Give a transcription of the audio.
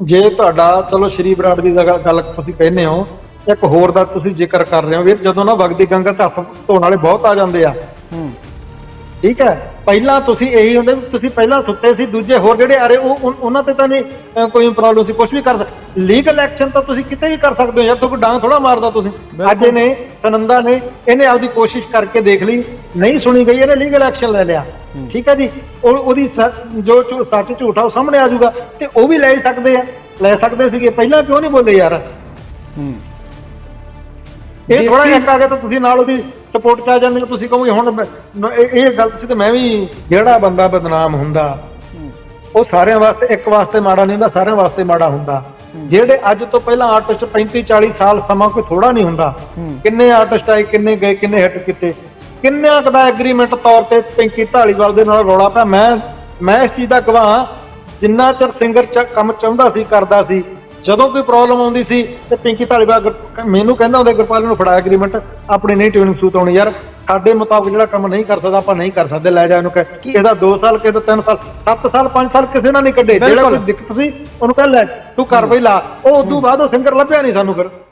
ਜੇ ਤੁਹਾਡਾ ਚਲੋ ਸ਼੍ਰੀ ਬਰਾੜ ਦੀ ਗੱਲ ਤੁਸੀਂ ਕਹਿੰਦੇ ਹੋ ਇੱਕ ਹੋਰ ਦਾ ਤੁਸੀਂ ਜ਼ਿਕਰ ਕਰ ਰਹੇ ਹੋ ਵੀਰ ਜਦੋਂ ਨਾ ਵਗਦੀ ਗੰਗਾ ਚ ਹੱਥ ਧੋਣ ਵਾਲੇ ਬਹੁਤ ਆ ਜਾਂਦੇ ਆ। ਹੂੰ। ਠੀਕ ਹੈ? ਪਹਿਲਾਂ ਤੁਸੀਂ ਇਹੀ ਹੁੰਦੇ ਵੀ ਤੁਸੀਂ ਪਹਿਲਾਂ ਸੁੱਤੇ ਸੀ ਦੂਜੇ ਹੋਰ ਜਿਹੜੇ ਆ ਰਹੇ ਉਹ ਉਹਨਾਂ ਤੇ ਤਾਂ ਨਹੀਂ ਕੋਈ ਪ੍ਰੋਬਲਮ ਸੀ ਕੁਝ ਵੀ ਕਰ ਸਕ ਲੀਗਲ ਐਕਸ਼ਨ ਤਾਂ ਤੁਸੀਂ ਕਿਤੇ ਵੀ ਕਰ ਸਕਦੇ ਹੋ ਯਾਰ ਤੁਹਾਨੂੰ ਡਾਂਗ ਥੋੜਾ ਮਾਰਦਾ ਤੁਸੀਂ। ਅੱਜ ਇਹਨੇ ਸਨੰਦਾ ਨੇ ਇਹਨੇ ਆਪਦੀ ਕੋਸ਼ਿਸ਼ ਕਰਕੇ ਦੇਖ ਲਈ ਨਹੀਂ ਸੁਣੀ ਗਈ ਇਹਨੇ ਲੀਗਲ ਐਕਸ਼ਨ ਲੈ ਲਿਆ। ਠੀਕ ਹੈ ਜੀ? ਉਹ ਉਹਦੀ ਜੋ ਸੱਚ ਝੂਠਾ ਉਹ ਸਾਹਮਣੇ ਆ ਜਾਊਗਾ ਤੇ ਉਹ ਵੀ ਲੈ ਸਕਦੇ ਆ। ਲੈ ਸਕਦੇ ਸੀਗੇ। ਪਹਿਲਾਂ ਕਿਉਂ ਨਹੀਂ ਬੋਲੇ ਯਾਰ? ਹੂੰ। ਇਹ ਥੋੜਾ ਜਿਹਾ ਅੱਗੇ ਤਾਂ ਤੁਸੀਂ ਨਾਲ ਉਹਦੀ ਸਪੋਰਟ ਆ ਜਾਂਦੇ ਹੋ। ਤੁਸੀਂ ਕਹੋਗੇ ਹੁਣ ਇਹ ਗਲਤ ਸੀ ਤੇ ਮੈਂ ਵੀ ਜਿਹੜਾ ਬੰਦਾ ਬਦਨਾਮ ਹੁੰਦਾ ਉਹ ਸਾਰਿਆਂ ਵਾਸਤੇ ਇੱਕ ਵਾਸਤੇ ਮਾੜਾ ਨਹੀਂ ਹੁੰਦਾ ਸਾਰਿਆਂ ਵਾਸਤੇ ਮਾੜਾ ਹੁੰਦਾ। ਜਿਹੜੇ ਅੱਜ ਤੋਂ ਪਹਿਲਾਂ ਆਰਟਿਸਟ 35 40 ਸਾਲ ਸਮਾਂ ਕੋਈ ਥੋੜਾ ਨਹੀਂ ਹੁੰਦਾ। ਕਿੰਨੇ ਆਰਟਿਸਟ ਆਏ ਕਿੰਨੇ ਗਏ ਕਿੰਨੇ ਹਿੱਟ ਕੀਤੇ। ਕਿੰਨਿਆਂ ਕੁ ਦਾ ਐਗਰੀਮੈਂਟ ਤੌਰ ਤੇ ਪਿੰਕੀ ਢਾਲੀਵਾਲ ਦੇ ਨਾਲ ਰੌਲਾ ਪਿਆ? ਮੈਂ ਮੈਂ ਇਸ ਚੀਜ਼ ਦਾ ਗਵਾਹ। ਜਿੰਨਾ ਚਿਰ ਸਿੰਗਰ ਚ ਕੰਮ ਚਾਹੁੰਦਾ ਸੀ ਕਰਦਾ ਸੀ। ਜਦੋਂ ਕੋਈ ਪ੍ਰੋਬਲਮ ਆਉਂਦੀ ਸੀ ਤੇ ਪਿੰਕੀ ਢਾਲੀਵਾਲ ਮੈਨੂੰ ਕਹਿੰਦਾ ਹੁੰਦਾ ਗੁਰਪਾਲ ਨੂੰ ਫੜਾ ਐਗਰੀਮੈਂਟ ਆਪਣੀ ਨਹੀਂ ਟਿਊਨਿੰਗ ਸੂਤ ਆਉਣੀ ਯਾਰ। ਸਾਡੇ ਮੁਤਾਬਕ ਜਿਹੜਾ ਕੰਮ ਨਹੀਂ ਕਰ ਸਕਦਾ ਆਪਾਂ ਨਹੀਂ ਕਰ ਸਕਦੇ। ਲੈ ਜਾ ਇਹਨੂੰ ਕਹਿ। ਇਹਦਾ 2 ਸਾਲ ਕਿਹਦਾ 3 ਸਾਲ 7 ਸਾਲ 5 ਸਾਲ ਕਿਸੇ ਨਾਲ ਨਹੀਂ ਕੱਢੇ। ਜਿਹੜਾ। ਕੋਈ ਦਿੱਕਤ ਸੀ ਉਹਨੂੰ ਕਹਿ ਲੈ ਤੂੰ ਕਰ ਬਈ ਲਾ। ਉਹ ਉਦੋਂ ਬਾਅਦ ਉਹ ਸਿੰਗਰ ਲੱਭਿਆ ਨਹੀਂ ਸਾਨੂੰ ਫਿਰ।